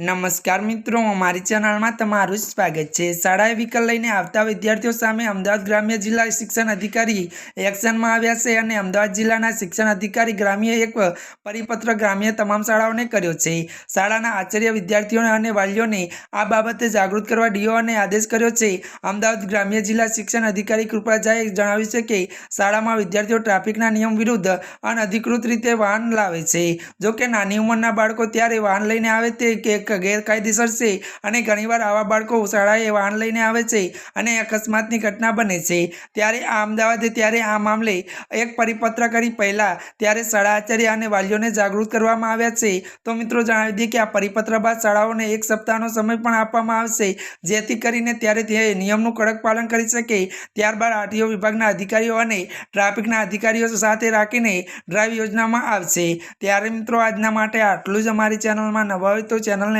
નમસ્કાર મિત્રો, અમારી ચેનલમાં તમારું સ્વાગત છે. શાળાએ વિકલ લઈને આવતા વિદ્યાર્થીઓ સામે અમદાવાદ ગ્રામ્ય જિલ્લા શિક્ષણ અધિકારી એક્શનમાં આવ્યા છે અને અમદાવાદ જિલ્લાના શિક્ષણ અધિકારી ગ્રામ્ય એક પરિપત્ર ગ્રામ્ય તમામ શાળાઓને કર્યો છે. શાળાના આચાર્ય વિદ્યાર્થીઓને અને વાલીઓને આ બાબતે જાગૃત કરવા ડીઓને આદેશ કર્યો છે. અમદાવાદ ગ્રામ્ય જિલ્લા શિક્ષણ અધિકારી કૃપાજાએ જણાવ્યું છે કે શાળામાં વિદ્યાર્થીઓ ટ્રાફિકના નિયમ વિરુદ્ધ અનધિકૃત રીતે વાહન લાવે છે. જોકે નાની ઉંમરના બાળકો ત્યારે વાહન લઈને આવે તે કે ગેરકાયદેસર છે અને ઘણીવાર આવા બાળકો શાળાએ વાહન લઈને આવે છે અને અકસ્માતની ઘટના બને છે. ત્યારે આ અમદાવાદે ત્યારે આ મામલે એક પરિપત્ર કરી પહેલાં ત્યારે શાળા આચાર્ય અને વાલીઓને જાગૃત કરવામાં આવ્યા છે. તો મિત્રો જણાવી દઈએ કે આ પરિપત્ર બાદ શાળાઓને એક સપ્તાહનો સમય પણ આપવામાં આવશે. જેથી કરીને ત્યારે તે નિયમનું કડક પાલન કરી શકે. ત્યારબાદ આરટીઓ વિભાગના અધિકારીઓ અને ટ્રાફિકના અધિકારીઓ સાથે રાખીને ડ્રાઈવ યોજનામાં આવશે. ત્યારે મિત્રો આજના માટે આટલું જ. અમારી ચેનલમાં નવા હોય તો ચેનલને